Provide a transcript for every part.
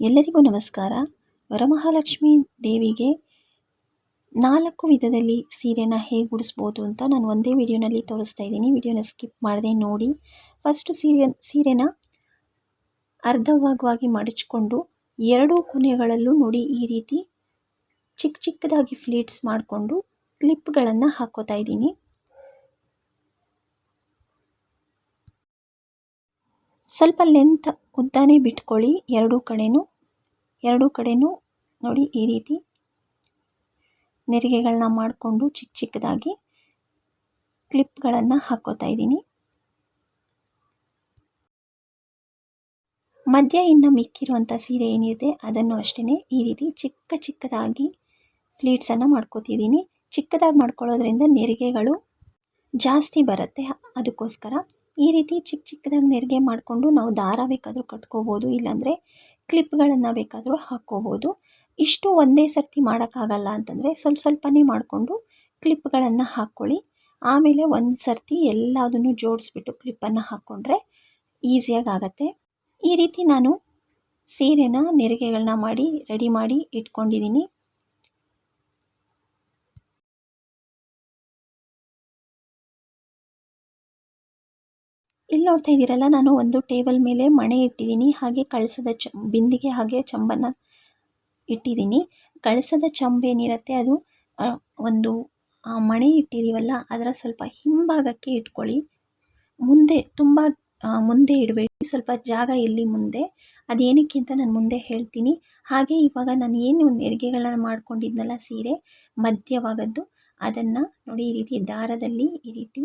ಎಲ್ಲರಿಗೂ ನಮಸ್ಕಾರ. ವರಮಹಾಲಕ್ಷ್ಮಿ ದೇವಿಗೆ ನಾಲ್ಕು ವಿಧದಲ್ಲಿ ಸೀರೆನ ಹೇಗೆ ಉಡಿಸ್ಬೋದು ಅಂತ ನಾನು ಒಂದೇ ವಿಡಿಯೋನಲ್ಲಿ ತೋರಿಸ್ತಾ ಇದ್ದೀನಿ. ವಿಡಿಯೋನ ಸ್ಕಿಪ್ ಮಾಡದೆ ನೋಡಿ. ಫಸ್ಟು ಸೀರೆ, ಸೀರೆನ ಅರ್ಧ ಭಾಗವಾಗಿ ಮಡಚಿಕೊಂಡು ಎರಡೂ ಕೊನೆಗಳಲ್ಲೂ ನೋಡಿ ಈ ರೀತಿ ಚಿಕ್ಕ ಚಿಕ್ಕದಾಗಿ ಫ್ಲೀಟ್ಸ್ ಮಾಡಿಕೊಂಡು ಕ್ಲಿಪ್ಗಳನ್ನು ಹಾಕೋತಾ ಇದ್ದೀನಿ. ಸ್ವಲ್ಪ ಲೆಂತ್ ಉದ್ದನೇ ಬಿಟ್ಕೊಳ್ಳಿ. ಎರಡೂ ಕಡೆಯೂ ಎರಡೂ ಕಡೆಯೂ ನೋಡಿ ಈ ರೀತಿ ನೆರಿಗೆಗಳನ್ನ ಮಾಡಿಕೊಂಡು ಚಿಕ್ಕ ಚಿಕ್ಕದಾಗಿ ಕ್ಲಿಪ್ಗಳನ್ನು ಹಾಕೋತಾ ಇದ್ದೀನಿ. ಮಧ್ಯ ಇನ್ನು ಮಿಕ್ಕಿರುವಂಥ ಸೀರೆ ಏನಿದೆ ಅದನ್ನು ಅಷ್ಟೇ ಈ ರೀತಿ ಚಿಕ್ಕ ಚಿಕ್ಕದಾಗಿ ಪ್ಲೀಟ್ಸನ್ನು ಮಾಡ್ಕೋತಿದ್ದೀನಿ. ಚಿಕ್ಕದಾಗಿ ಮಾಡ್ಕೊಳ್ಳೋದ್ರಿಂದ ನೆರಿಗೆಗಳು ಜಾಸ್ತಿ ಬರುತ್ತೆ ಅದಕ್ಕೋಸ್ಕರ. ಈ ರೀತಿ ಚಿಕ್ಕ ಚಿಕ್ಕದಾಗಿ ನೆರಿಗೆ ಮಾಡಿಕೊಂಡು ನಾವು ದಾರ ಬೇಕಾದರೂ ಕಟ್ಕೋಬೋದು, ಇಲ್ಲಾಂದರೆ ಕ್ಲಿಪ್ಗಳನ್ನು ಬೇಕಾದರೂ ಹಾಕ್ಕೋಬೋದು. ಇಷ್ಟು ಒಂದೇ ಸರ್ತಿ ಮಾಡೋಕ್ಕಾಗಲ್ಲ ಅಂತಂದರೆ ಸ್ವಲ್ಪ ಸ್ವಲ್ಪನೇ ಮಾಡಿಕೊಂಡು ಕ್ಲಿಪ್ಗಳನ್ನು ಹಾಕ್ಕೊಳ್ಳಿ. ಆಮೇಲೆ ಒಂದು ಸರ್ತಿ ಎಲ್ಲದನ್ನು ಜೋಡಿಸ್ಬಿಟ್ಟು ಕ್ಲಿಪ್ಪನ್ನು ಹಾಕ್ಕೊಂಡ್ರೆ ಈಸಿಯಾಗಿ ಆಗುತ್ತೆ. ಈ ರೀತಿ ನಾನು ಸೀರೆನ ನೆರಿಗೆಗಳನ್ನ ಮಾಡಿ, ರೆಡಿ ಮಾಡಿ ಇಟ್ಕೊಂಡಿದ್ದೀನಿ. ಇಲ್ಲಿ ನೋಡ್ತಾ ಇದ್ದೀರಲ್ಲ, ನಾನು ಒಂದು ಟೇಬಲ್ ಮೇಲೆ ಮಣೆ ಇಟ್ಟಿದ್ದೀನಿ, ಹಾಗೆ ಕಳಸದ ಚ, ಬಿಂದಿಗೆ ಹಾಗೆ ಚಂಬನ್ನು ಇಟ್ಟಿದ್ದೀನಿ. ಕಳಸದ ಚಂಬೇನಿರುತ್ತೆ ಅದು ಒಂದು ಮಣೆ ಇಟ್ಟಿದ್ದೀವಲ್ಲ ಅದರ ಸ್ವಲ್ಪ ಹಿಂಭಾಗಕ್ಕೆ ಇಟ್ಕೊಳ್ಳಿ. ಮುಂದೆ, ತುಂಬ ಮುಂದೆ ಇಡಬೇಡಿ, ಸ್ವಲ್ಪ ಜಾಗ ಇಲ್ಲಿ ಮುಂದೆ. ಅದೇನಕ್ಕೆ ಅಂತ ನಾನು ಮುಂದೆ ಹೇಳ್ತೀನಿ. ಹಾಗೆ ಇವಾಗ ನಾನು ಏನು ನೆರಿಗೆಗಳನ್ನ ಮಾಡ್ಕೊಂಡಿದ್ನಲ್ಲ ಸೀರೆ ಮಧ್ಯವಾಗದ್ದು ಅದನ್ನು ನೋಡಿ ಈ ರೀತಿ ದಾರದಲ್ಲಿ ಈ ರೀತಿ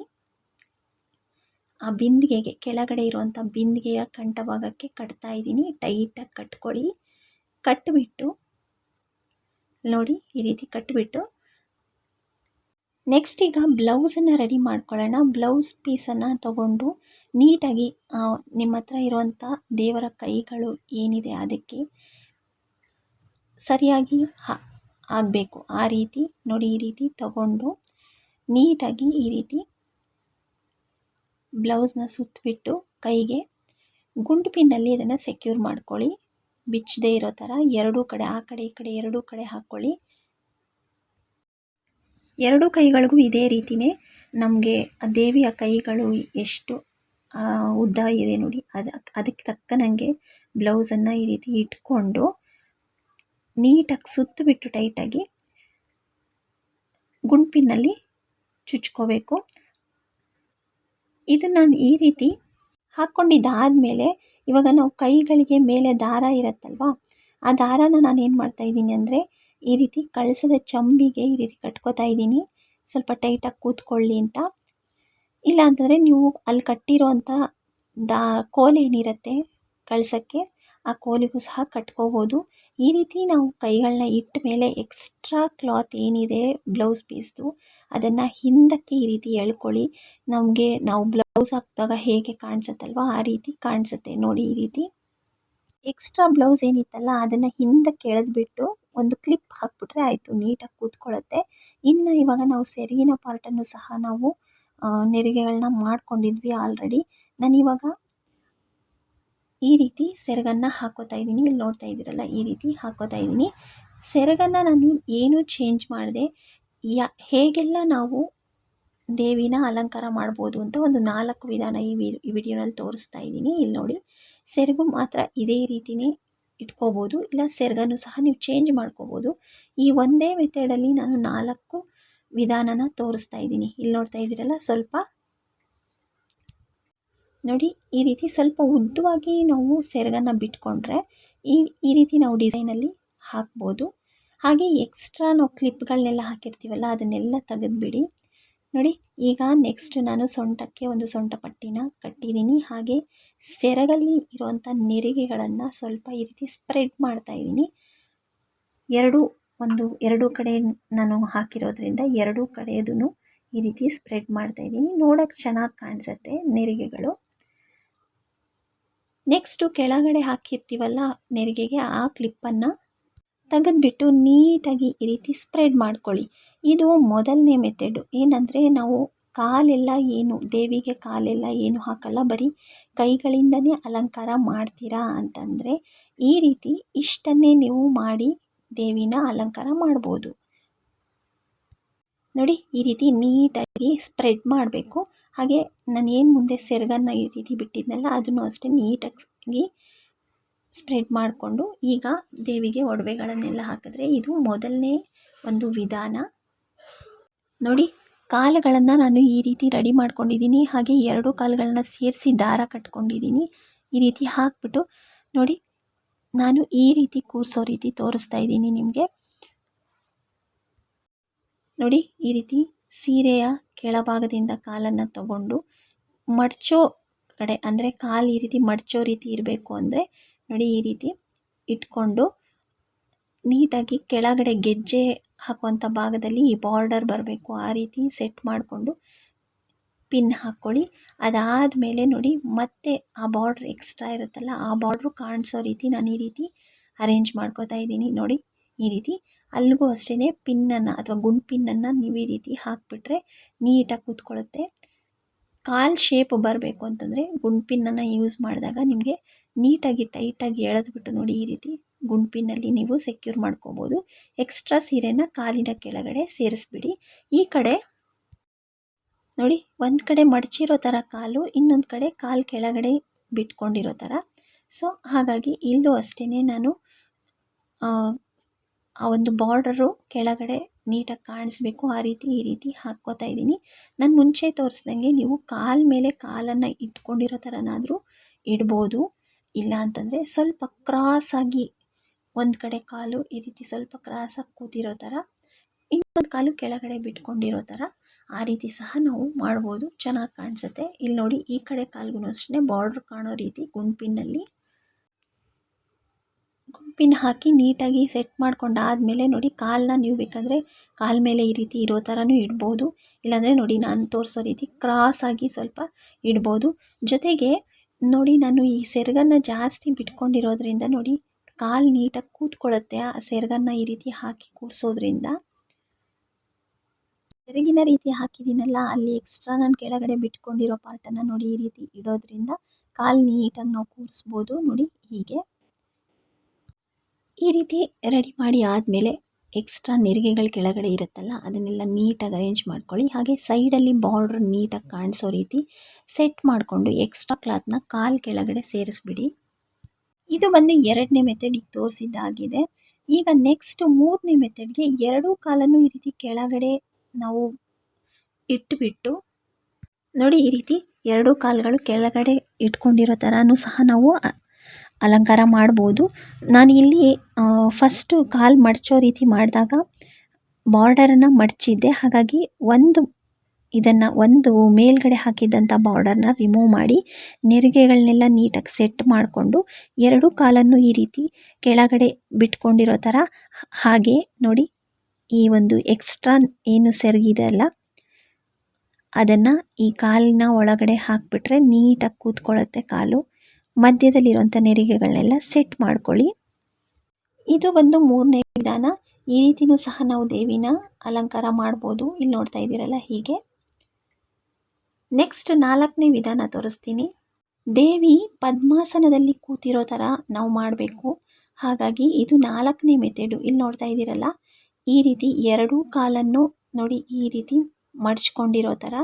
ಆ ಬಿಂದಿಗೆಗೆ, ಕೆಳಗಡೆ ಇರುವಂಥ ಬಿಂದಿಗೆಯ ಕಂಠಭಾಗಕ್ಕೆ ಕಟ್ತಾ ಇದ್ದೀನಿ. ಟೈಟಾಗಿ ಕಟ್ಕೊಳ್ಳಿ. ಕಟ್ಟಿಬಿಟ್ಟು ನೋಡಿ ಈ ರೀತಿ ಕಟ್ಟಿಬಿಟ್ಟು ನೆಕ್ಸ್ಟ್ ಈಗ ಬ್ಲೌಸನ್ನು ರೆಡಿ ಮಾಡ್ಕೊಳ್ಳೋಣ. ಬ್ಲೌಸ್ ಪೀಸನ್ನು ತಗೊಂಡು ನೀಟಾಗಿ ನಿಮ್ಮ ಹತ್ರ ಇರುವಂಥ ದೇವರ ಕೈಗಳು ಏನಿದೆ ಅದಕ್ಕೆ ಸರಿಯಾಗಿ ಆಗಬೇಕು. ಆ ರೀತಿ, ನೋಡಿ ಈ ರೀತಿ ತಗೊಂಡು ನೀಟಾಗಿ ಈ ರೀತಿ ಬ್ಲೌಸ್ನ ಸುತ್ತಿಬಿಟ್ಟು ಕೈಗೆ ಗುಂಡು ಪಿನ್ನಲ್ಲಿ ಇದನ್ನು ಸೆಕ್ಯೂರ್ ಮಾಡ್ಕೊಳ್ಳಿ. ಬಿಚ್ಚದೇ ಇರೋ ಥರ ಎರಡೂ ಕಡೆ, ಆ ಕಡೆ, ಈ ಕಡೆ ಎರಡೂ ಕಡೆ ಹಾಕ್ಕೊಳ್ಳಿ. ಎರಡೂ ಕೈಗಳಿಗೂ ಇದೇ ರೀತಿಯೇ ನಮಗೆ ಆ ದೇವಿಯ ಕೈಗಳು ಎಷ್ಟು ಉದ್ದ ಇದೆ ನೋಡಿ. ಅದಕ್ಕೆ ಅದಕ್ಕೆ ತಕ್ಕನಂಗೆ ಬ್ಲೌಸನ್ನು ಈ ರೀತಿ ಇಟ್ಕೊಂಡು ನೀಟಾಗಿ ಸುತ್ತಿಬಿಟ್ಟು ಟೈಟಾಗಿ ಗುಂಪಿನಲ್ಲಿ ಚುಚ್ಕೋಬೇಕು. ಇದನ್ನು ನಾನು ಈ ರೀತಿ ಹಾಕ್ಕೊಂಡಿದ್ದಾದಮೇಲೆ ಇವಾಗ ನಾವು ಕೈಗಳಿಗೆ ಮೇಲೆ ದಾರ ಇರುತ್ತಲ್ವ? ಆ ದಾರಾನ ನಾನು ಏನು ಮಾಡ್ತಾಯಿದ್ದೀನಿ ಅಂದರೆ ಈ ರೀತಿ ಕಳಸದ ಚಂಬಿಗೆ ಈ ರೀತಿ ಕಟ್ಕೋತಾ ಇದ್ದೀನಿ. ಸ್ವಲ್ಪ ಟೈಟಾಗಿ ಕೂತ್ಕೊಳ್ಳಿ ಅಂತ. ಇಲ್ಲ ಅಂತಂದರೆ ನೀವು ಅಲ್ಲಿ ಕಟ್ಟಿರೋ ಅಂಥ ದಾ ಕೋಲ್ ಏನಿರುತ್ತೆ ಕಳಸಕ್ಕೆ, ಆ ಕೋಲಿಗೂ ಸಹ ಕಟ್ಕೋಬೋದು. ಈ ರೀತಿ ನಾವು ಕೈಗಳನ್ನ ಇಟ್ಟ ಮೇಲೆ ಎಕ್ಸ್ಟ್ರಾ ಕ್ಲಾತ್ ಏನಿದೆ ಬ್ಲೌಸ್ ಪೀಸ್ದು ಅದನ್ನು ಹಿಂದಕ್ಕೆ ಈ ರೀತಿ ಎಳ್ಕೊಳ್ಳಿ. ನಮಗೆ ನಾವು ಬ್ಲೌಸ್ ಹಾಕಿದಾಗ ಹೇಗೆ ಕಾಣಿಸುತ್ತಲ್ವ, ಆ ರೀತಿ ಕಾಣಿಸುತ್ತೆ ನೋಡಿ ಈ ರೀತಿ. ಎಕ್ಸ್ಟ್ರಾ ಬ್ಲೌಸ್ ಏನಿತ್ತಲ್ಲ, ಅದನ್ನು ಹಿಂದಕ್ಕೆ ಎಳೆದ್ಬಿಟ್ಟು ಒಂದು ಕ್ಲಿಪ್ ಹಾಕ್ಬಿಟ್ರೆ ಆಯಿತು, ನೀಟಾಗಿ ಕೂತ್ಕೊಳ್ಳುತ್ತೆ. ಇನ್ನು ಇವಾಗ ನಾವು ಸೆರಗಿನ ಪಾರ್ಟನ್ನು ಸಹ ನಾವು ನೆರಿಗೆಗಳನ್ನ ಮಾಡ್ಕೊಂಡಿದ್ವಿ ಆಲ್ರೆಡಿ ನಾನಿವಾಗ ಈ ರೀತಿ ಸೆರಗನ್ನು ಹಾಕೋತಾ ಇದ್ದೀನಿ. ಇಲ್ಲಿ ನೋಡ್ತಾ ಇದ್ದೀರಲ್ಲ, ಈ ರೀತಿ ಹಾಕೋತಾ ಇದ್ದೀನಿ. ಸೆರಗನ್ನು ನಾನು ಏನೂ ಚೇಂಜ್ ಮಾಡಿದೆ? ಯಾ, ಹೇಗೆಲ್ಲ ನಾವು ದೇವಿನ ಅಲಂಕಾರ ಮಾಡ್ಬೋದು ಅಂತ ಒಂದು ನಾಲ್ಕು ವಿಧಾನ ಈ ವಿಡಿಯೋನಲ್ಲಿ ತೋರಿಸ್ತಾ ಇದ್ದೀನಿ. ಇಲ್ಲಿ ನೋಡಿ, ಸೆರಗು ಮಾತ್ರ ಇದೇ ರೀತಿನೇ ಇಟ್ಕೋಬೋದು, ಇಲ್ಲ ಸೆರಗನ್ನು ಸಹ ನೀವು ಚೇಂಜ್ ಮಾಡ್ಕೋಬೋದು. ಈ ಒಂದೇ ಮೆಥಡಲ್ಲಿ ನಾನು ನಾಲ್ಕು ವಿಧಾನನ ತೋರಿಸ್ತಾ ಇದ್ದೀನಿ. ಇಲ್ಲಿ ನೋಡ್ತಾ ಇದ್ದೀರಲ್ಲ, ಸ್ವಲ್ಪ ನೋಡಿ, ಈ ರೀತಿ ಸ್ವಲ್ಪ ಉದ್ದವಾಗಿ ನಾವು ಸೆರಗನ್ನು ಬಿಟ್ಕೊಂಡ್ರೆ ಈ ಈ ರೀತಿ ನಾವು ಡಿಸೈನಲ್ಲಿ ಹಾಕ್ಬೋದು. ಹಾಗೆ ಎಕ್ಸ್ಟ್ರಾ ನಾವು ಕ್ಲಿಪ್ಗಳನ್ನೆಲ್ಲ ಹಾಕಿರ್ತೀವಲ್ಲ, ಅದನ್ನೆಲ್ಲ ತೆಗೆದುಬಿಡಿ. ನೋಡಿ, ಈಗ ನೆಕ್ಸ್ಟ್ ನಾನು ಸೊಂಟಕ್ಕೆ ಒಂದು ಸೊಂಟ ಪಟ್ಟಿನ ಕಟ್ಟಿದ್ದೀನಿ. ಹಾಗೆ ಸೆರಗಲ್ಲಿ ಇರುವಂಥ ನೆರಿಗೆಗಳನ್ನು ಸ್ವಲ್ಪ ಈ ರೀತಿ ಸ್ಪ್ರೆಡ್ ಮಾಡ್ತಾ ಇದ್ದೀನಿ. ಎರಡು, ಒಂದು, ಎರಡು ಕಡೆ ನಾನು ಹಾಕಿರೋದ್ರಿಂದ ಎರಡೂ ಕಡೆಯದೂ ಈ ರೀತಿ ಸ್ಪ್ರೆಡ್ ಮಾಡ್ತಾ ಇದ್ದೀನಿ. ನೋಡೋಕ್ಕೆ ಚೆನ್ನಾಗಿ ಕಾಣಿಸುತ್ತೆ ನೆರಿಗೆಗಳು. ನೆಕ್ಸ್ಟು ಕೆಳಗಡೆ ಹಾಕಿರ್ತೀವಲ್ಲ ನೆರಿಗೆಗೆ ಆ ಕ್ಲಿಪ್ಪನ್ನು ತೆಗೆದ್ಬಿಟ್ಟು ನೀಟಾಗಿ ಈ ರೀತಿ ಸ್ಪ್ರೆಡ್ ಮಾಡ್ಕೊಳ್ಳಿ. ಇದು ಮೊದಲನೇ ಮೆಥೆಡು. ಏನಂದರೆ ನಾವು ಕಾಲೆಲ್ಲ ಏನು, ದೇವಿಗೆ ಕಾಲೆಲ್ಲ ಏನು ಹಾಕಲ್ಲ, ಬರೀ ಕೈಗಳಿಂದನೇ ಅಲಂಕಾರ ಮಾಡ್ತೀರಾ ಅಂತಂದರೆ ಈ ರೀತಿ ಇಷ್ಟನ್ನೇ ನೀವು ಮಾಡಿ ದೇವಿನ ಅಲಂಕಾರ ಮಾಡ್ಬೋದು. ನೋಡಿ, ಈ ರೀತಿ ನೀಟಾಗಿ ಸ್ಪ್ರೆಡ್ ಮಾಡಬೇಕು. ಹಾಗೆ ನಾನು ಏನು ಮುಂದೆ ಸೆರಗನ್ನು ಈ ರೀತಿ ಬಿಟ್ಟಿದ್ದೆನಲ್ಲ ಅದನ್ನು ಅಷ್ಟೇ ನೀಟಾಗಿ ಸ್ಪ್ರೆಡ್ ಮಾಡಿಕೊಂಡು ಈಗ ದೇವಿಗೆ ಒಡವೆಗಳನ್ನೆಲ್ಲ ಹಾಕಿದ್ರೆ ಇದು ಮೊದಲನೇ ಒಂದು ವಿಧಾನ. ನೋಡಿ, ಕಾಲುಗಳನ್ನು ನಾನು ಈ ರೀತಿ ರೆಡಿ ಮಾಡ್ಕೊಂಡಿದ್ದೀನಿ, ಹಾಗೆ ಎರಡು ಕಾಲುಗಳನ್ನ ಸೇರಿಸಿ ದಾರ ಕಟ್ಕೊಂಡಿದ್ದೀನಿ, ಈ ರೀತಿ ಹಾಕ್ಬಿಟ್ಟು ನೋಡಿ, ನಾನು ಈ ರೀತಿ ಕೂರಿಸೋ ರೀತಿ ತೋರಿಸ್ತಾ ಇದ್ದೀನಿ ನಿಮಗೆ. ನೋಡಿ, ಈ ರೀತಿ ಸೀರೆಯ ಕೆಳಭಾಗದಿಂದ ಕಾಲನ್ನು ತಗೊಂಡು ಮಡಚೋ ಕಡೆ, ಅಂದರೆ ಕಾಲು ಈ ರೀತಿ ಮಡಚೋ ರೀತಿ ಇರಬೇಕು ಅಂದರೆ ನೋಡಿ ಈ ರೀತಿ ಇಟ್ಕೊಂಡು ನೀಟಾಗಿ ಕೆಳಗಡೆ ಗೆಜ್ಜೆ ಹಾಕುವಂಥ ಭಾಗದಲ್ಲಿ ಈ ಬಾರ್ಡರ್ ಬರಬೇಕು. ಆ ರೀತಿ ಸೆಟ್ ಮಾಡಿಕೊಂಡು ಪಿನ್ ಹಾಕ್ಕೊಳ್ಳಿ. ಅದಾದ ಮೇಲೆ ನೋಡಿ ಮತ್ತೆ ಆ ಬಾರ್ಡ್ರ್ ಎಕ್ಸ್ಟ್ರಾ ಇರುತ್ತಲ್ಲ, ಆ ಬಾರ್ಡ್ರು ಕಾಣಿಸೋ ರೀತಿ ನಾನು ಈ ರೀತಿ ಅರೇಂಜ್ ಮಾಡ್ಕೋತಾ ಇದ್ದೀನಿ. ನೋಡಿ ಈ ರೀತಿ ಅಲ್ಲಿಗೂ ಅಷ್ಟೇ ಪಿನ್ನನ್ನು ಅಥವಾ ಗುಂಡು ಪಿನ್ನನ್ನು ನೀವು ಈ ರೀತಿ ಹಾಕಿಬಿಟ್ರೆ ನೀಟಾಗಿ ಕೂತ್ಕೊಳ್ಳುತ್ತೆ ಕಾಲು ಶೇಪ್ ಬರಬೇಕು ಅಂತಂದರೆ ಗುಂಡು ಪಿನ್ನನ್ನು ಯೂಸ್ ಮಾಡಿದಾಗ ನಿಮಗೆ ನೀಟಾಗಿ ಟೈಟಾಗಿ ಎಳೆದ್ಬಿಟ್ಟು ನೋಡಿ ಈ ರೀತಿ ಗುಂಡು ಪಿನ್ನಲ್ಲಿ ನೀವು ಸೆಕ್ಯೂರ್ ಮಾಡ್ಕೋಬೋದು. ಎಕ್ಸ್ಟ್ರಾ ಸೀರೆನ ಕಾಲಿನ ಕೆಳಗಡೆ ಸೇರಿಸ್ಬಿಡಿ. ಈ ಕಡೆ ನೋಡಿ, ಒಂದು ಕಡೆ ಮಡಚಿರೋ ಥರ ಕಾಲು, ಇನ್ನೊಂದು ಕಡೆ ಕಾಲು ಕೆಳಗಡೆ ಬಿಟ್ಕೊಂಡಿರೋ ಥರ ಸೊ ಹಾಗಾಗಿ ಇಲ್ಲೂ ಅಷ್ಟೇ ನಾನು ಆ ಒಂದು ಬಾರ್ಡರು ಕೆಳಗಡೆ ನೀಟಾಗಿ ಕಾಣಿಸ್ಬೇಕು. ಆ ರೀತಿ, ಈ ರೀತಿ ಹಾಕ್ಕೋತಾ ಇದ್ದೀನಿ. ನಾನು ಮುಂಚೆ ತೋರಿಸ್ದಂಗೆ ನೀವು ಕಾಲ ಮೇಲೆ ಕಾಲನ್ನು ಇಟ್ಕೊಂಡಿರೋ ಥರನಾದರೂ ಇಡ್ಬೋದು. ಇಲ್ಲ ಅಂತಂದರೆ ಸ್ವಲ್ಪ ಕ್ರಾಸಾಗಿ ಒಂದು ಕಡೆ ಕಾಲು ಈ ರೀತಿ ಸ್ವಲ್ಪ ಕ್ರಾಸಾಗಿ ಕೂತಿರೋ ಥರ, ಇನ್ನೊಂದು ಕಾಲು ಕೆಳಗಡೆ ಬಿಟ್ಕೊಂಡಿರೋ ಥರ ಆ ರೀತಿ ಸಹ ನಾವು ಮಾಡ್ಬೋದು. ಚೆನ್ನಾಗಿ ಕಾಣಿಸುತ್ತೆ. ಇಲ್ಲಿ ನೋಡಿ ಈ ಕಡೆ ಕಾಲ್ಗೂ ಅಷ್ಟೇ ಬಾರ್ಡ್ರ್ ಕಾಣೋ ರೀತಿ ಗುಂಪಿನಲ್ಲಿ ಗುಂಪಿನ ಹಾಕಿ ನೀಟಾಗಿ ಸೆಟ್ ಮಾಡ್ಕೊಂಡಾದಮೇಲೆ ನೋಡಿ ಕಾಲನ್ನ ನೀವು ಬೇಕಾದರೆ ಕಾಲ ಮೇಲೆ ಈ ರೀತಿ ಇರೋ ಥರನೂ ಇಡ್ಬೋದು. ಇಲ್ಲಾಂದರೆ ನೋಡಿ ನಾನು ತೋರಿಸೋ ರೀತಿ ಕ್ರಾಸಾಗಿ ಸ್ವಲ್ಪ ಇಡ್ಬೋದು. ಜೊತೆಗೆ ನೋಡಿ ನಾನು ಈ ಸೆರಗನ್ನು ಜಾಸ್ತಿ ಬಿಟ್ಕೊಂಡಿರೋದ್ರಿಂದ ನೋಡಿ ಕಾಲು ನೀಟಾಗಿ ಕೂತ್ಕೊಳ್ಳುತ್ತೆ ಆ ಸೆರಗನ್ನು ಈ ರೀತಿ ಹಾಕಿ ಕೂರಿಸೋದ್ರಿಂದ. ಸೆರಗಿನ ರೀತಿ ಹಾಕಿದ್ದೀನಲ್ಲ, ಅಲ್ಲಿ ಎಕ್ಸ್ಟ್ರಾ ನಾನು ಕೆಳಗಡೆ ಬಿಟ್ಕೊಂಡಿರೋ ಪಾರ್ಟನ್ನು ನೋಡಿ ಈ ರೀತಿ ಇಡೋದ್ರಿಂದ ಕಾಲು ನೀಟಾಗಿ ನಾವು ಕೂರಿಸ್ಬೋದು. ನೋಡಿ ಹೀಗೆ. ಈ ರೀತಿ ರೆಡಿ ಮಾಡಿ ಆದಮೇಲೆ ಎಕ್ಸ್ಟ್ರಾ ನೆರಿಗೆಗಳು ಕೆಳಗಡೆ ಇರುತ್ತಲ್ಲ, ಅದನ್ನೆಲ್ಲ ನೀಟಾಗಿ ಅರೇಂಜ್ ಮಾಡ್ಕೊಳ್ಳಿ. ಹಾಗೆ ಸೈಡಲ್ಲಿ ಬಾರ್ಡ್ರ್ ನೀಟಾಗಿ ಕಾಣಿಸೋ ರೀತಿ ಸೆಟ್ ಮಾಡಿಕೊಂಡು ಎಕ್ಸ್ಟ್ರಾ ಕ್ಲಾತ್ನ ಕಾಲು ಕೆಳಗಡೆ ಸೇರಿಸ್ಬಿಡಿ. ಇದು ಬಂದು ಎರಡನೇ ಮೆಥಡಿಗೆ ತೋರಿಸಿದ್ದಾಗಿದೆ. ಈಗ ನೆಕ್ಸ್ಟ್ ಮೂರನೇ ಮೆಥಡ್ಗೆ ಎರಡೂ ಕಾಲನ್ನು ಈ ರೀತಿ ಕೆಳಗಡೆ ನಾವು ಇಟ್ಬಿಟ್ಟು, ನೋಡಿ ಈ ರೀತಿ ಎರಡೂ ಕಾಲುಗಳು ಕೆಳಗಡೆ ಇಟ್ಕೊಂಡಿರೋ ಥರನೂ ಸಹ ನಾವು ಅಲಂಕಾರ ಮಾಡ್ಬೋದು. ಇಲ್ಲಿ ಫಸ್ಟು ಕಾಲು ಮಡಚೋ ರೀತಿ ಮಾಡಿದಾಗ ಬಾರ್ಡರನ್ನು ಮಡಚಿದ್ದೆ. ಹಾಗಾಗಿ ಒಂದು ಇದನ್ನು ಒಂದು ಮೇಲ್ಗಡೆ ಹಾಕಿದ್ದಂಥ ಬಾರ್ಡರ್ನ ರಿಮೂವ್ ಮಾಡಿ ನೆರಿಗೆಗಳನ್ನೆಲ್ಲ ನೀಟಾಗಿ ಸೆಟ್ ಮಾಡಿಕೊಂಡು ಎರಡೂ ಕಾಲನ್ನು ಈ ರೀತಿ ಕೆಳಗಡೆ ಬಿಟ್ಕೊಂಡಿರೋ ಥರ ಹಾಗೆ ನೋಡಿ, ಈ ಒಂದು ಎಕ್ಸ್ಟ್ರಾ ಏನು ಸೆರಗಿದೆ ಅಲ್ಲ, ಅದನ್ನು ಈ ಕಾಲಿನ ಒಳಗಡೆ ಹಾಕಿಬಿಟ್ರೆ ನೀಟಾಗಿ ಕೂತ್ಕೊಳ್ಳುತ್ತೆ ಕಾಲು. ಮಧ್ಯದಲ್ಲಿರುವಂಥ ನೆರಿಗೆಗಳನ್ನೆಲ್ಲ ಸೆಟ್ ಮಾಡ್ಕೊಳ್ಳಿ. ಇದು ಒಂದು ಮೂರನೇ ವಿಧಾನ. ಈ ರೀತಿಯೂ ಸಹ ನಾವು ದೇವಿನ ಅಲಂಕಾರ ಮಾಡ್ಬೋದು. ಇಲ್ಲಿ ನೋಡ್ತಾ ಇದ್ದೀರಲ್ಲ ಹೀಗೆ. ನೆಕ್ಸ್ಟ್ ನಾಲ್ಕನೇ ವಿಧಾನ ತೋರಿಸ್ತೀನಿ. ದೇವಿ ಪದ್ಮಾಸನದಲ್ಲಿ ಕೂತಿರೋ ಥರ ನಾವು ಮಾಡಬೇಕು. ಹಾಗಾಗಿ ಇದು ನಾಲ್ಕನೇ ಮೆಥೆಡು ಇಲ್ಲಿ ನೋಡ್ತಾ ಇದ್ದೀರಲ್ಲ, ಈ ರೀತಿ ಎರಡೂ ಕಾಲನ್ನು ನೋಡಿ ಈ ರೀತಿ ಮಡ್ಚ್ಕೊಂಡಿರೋ ಥರ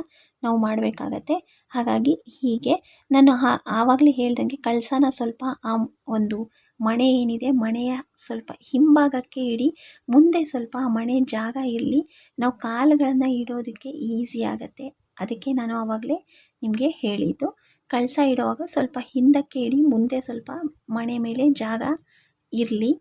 ನಾವು ಮಾಡಬೇಕಾಗತ್ತೆ. ಹಾಗಾಗಿ ಹೀಗೆ ನಾನು ಆವಾಗಲೇ ಹೇಳ್ದಂಗೆ ಕಳಸನ ಸ್ವಲ್ಪ ಆ ಒಂದು ಮಣೆ ಏನಿದೆ, ಮಣೆಯ ಸ್ವಲ್ಪ ಹಿಂಭಾಗಕ್ಕೆ ಇಡಿ, ಮುಂದೆ ಸ್ವಲ್ಪ ಆ ಮಣೆ ಜಾಗ ಇರಲಿ. ನಾವು ಕಾಲುಗಳನ್ನು ಇಡೋದಕ್ಕೆ ಈಸಿ ಆಗುತ್ತೆ. ಅದಕ್ಕೆ ನಾನು ಆವಾಗಲೇ ನಿಮಗೆ ಹೇಳಿದ್ದು, ಕಳಸ ಇಡುವಾಗ ಸ್ವಲ್ಪ ಹಿಂದಕ್ಕೆ ಇಡಿ, ಮುಂದೆ ಸ್ವಲ್ಪ ಮಣೆ ಮೇಲೆ ಜಾಗ ಇರಲಿ.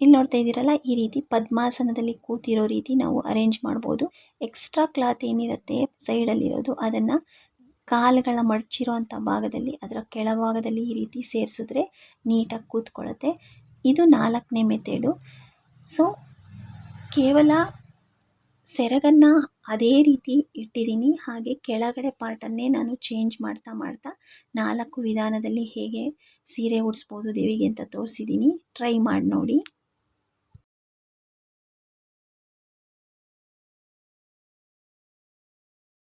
ಇಲ್ಲಿ ನೋಡ್ತಾ ಇದ್ದೀರಲ್ಲ, ಈ ರೀತಿ ಪದ್ಮಾಸನದಲ್ಲಿ ಕೂತಿರೋ ರೀತಿ ನಾವು ಅರೇಂಜ್ ಮಾಡ್ಬೋದು. ಎಕ್ಸ್ಟ್ರಾ ಕ್ಲಾತ್ ಏನಿರುತ್ತೆ ಸೈಡಲ್ಲಿರೋದು ಅದನ್ನು ಕಾಲುಗಳ ಮಡಚಿರೋ ಅಂಥ ಭಾಗದಲ್ಲಿ, ಅದರ ಕೆಳಭಾಗದಲ್ಲಿ ಈ ರೀತಿ ಸೇರಿಸಿದ್ರೆ ನೀಟಾಗಿ ಕೂತ್ಕೊಳ್ಳುತ್ತೆ. ಇದು ನಾಲ್ಕನೇ ಮೆಥೆಡು ಸೊ ಕೇವಲ ಸೆರಗನ್ನು ಅದೇ ರೀತಿ ಇಟ್ಟಿದ್ದೀನಿ. ಹಾಗೆ ಕೆಳಗಡೆ ಪಾರ್ಟನ್ನೇ ನಾನು ಚೇಂಜ್ ಮಾಡ್ತಾ ಮಾಡ್ತಾ ನಾಲ್ಕು ವಿಧಾನದಲ್ಲಿ ಹೇಗೆ ಸೀರೆ ಉಡಿಸ್ಬೋದು ದೇವಿಗೆ ಅಂತ ತೋರಿಸಿದ್ದೀನಿ. ಟ್ರೈ ಮಾಡಿ ನೋಡಿ.